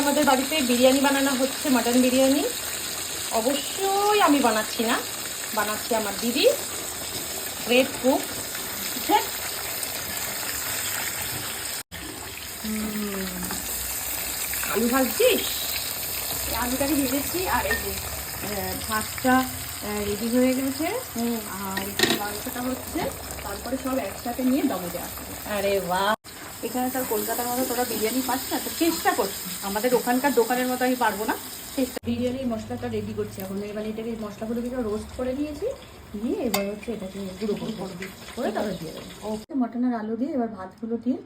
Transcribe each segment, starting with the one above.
আমাদের বাড়িতে বিরিয়ানি বানানো হচ্ছে মাটন বিরিয়ানি। অবশ্যই আমি বানাচ্ছি না। বানাচ্ছি আমার দিদি। গ্রেট কুক আলু ভাজছিস? আলুটাকে ভেজেছি আর এই যে ভাতটা রেডি হয়ে গেছে। আর এখানে মাংসটা হচ্ছে তারপরে সব একসাথে নিয়ে দমে দেওয়া আরে বাহ! এখানে তার কলকাতার মতো তোরা বিরিয়ানি পাস না তো চেষ্টা করছি আমাদের ওখানকার দোকানের মতো আমি পারব না। চেষ্টা বিরিয়ানির মশলাটা রেডি করছি এখন। এবার এটাকে মশলাগুলো কিছু রোস্ট করে নিয়েছি। নিয়ে এবার হচ্ছে এটাকে গুঁড়ো করে করে তারপরে দিয়ে দেবো। ওকে। মটন আর আলু দিয়ে এবার ভাতগুলো দিয়ে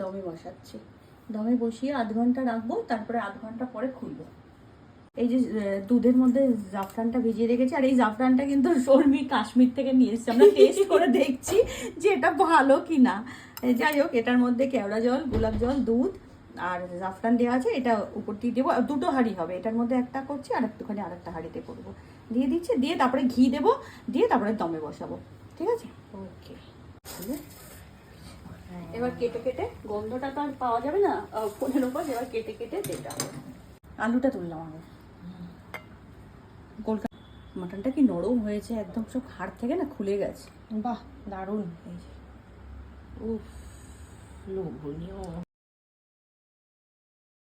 দমে বসাচ্ছি। দমে বসিয়ে আধ ঘণ্টা রাখব তারপরে আধ ঘণ্টা পরে খুলবো। এই যে দুধের মধ্যে জাফরানটা ভিজিয়ে রেখেছি আর এই জাফরানটা কিন্তু শর্মি কাশ্মীর থেকে নিয়ে এসেছি। আমরা টেস্ট করে দেখছি যে এটা ভালো কি না যাই হোক এটার মধ্যে কেওড়া জল গোলাপ জল দুধ আর জাফরান দেওয়া আছে এটা উপর দিয়ে দেবো। আর দুটো হাঁড়ি হবে এটার মধ্যে একটা করছি আর একটুখানি আর একটা হাঁড়িতে করব। দিয়ে দিচ্ছি দিয়ে তারপরে ঘি দেবো দিয়ে তারপরে দমে বসাবো। ঠিক আছে? ওকে। এবার কেটে কেটে গন্ধটা তো আর পাওয়া যাবে না ফোনের উপর এবার কেটে কেটে যেটা আলুটা তুললাম আগে। কলকাতা মাটনটা কি নরম হয়েছে একদম সব হাড় থেকে না খুলে গেছে? বাহ দারুণ। এই 哦那我不尿了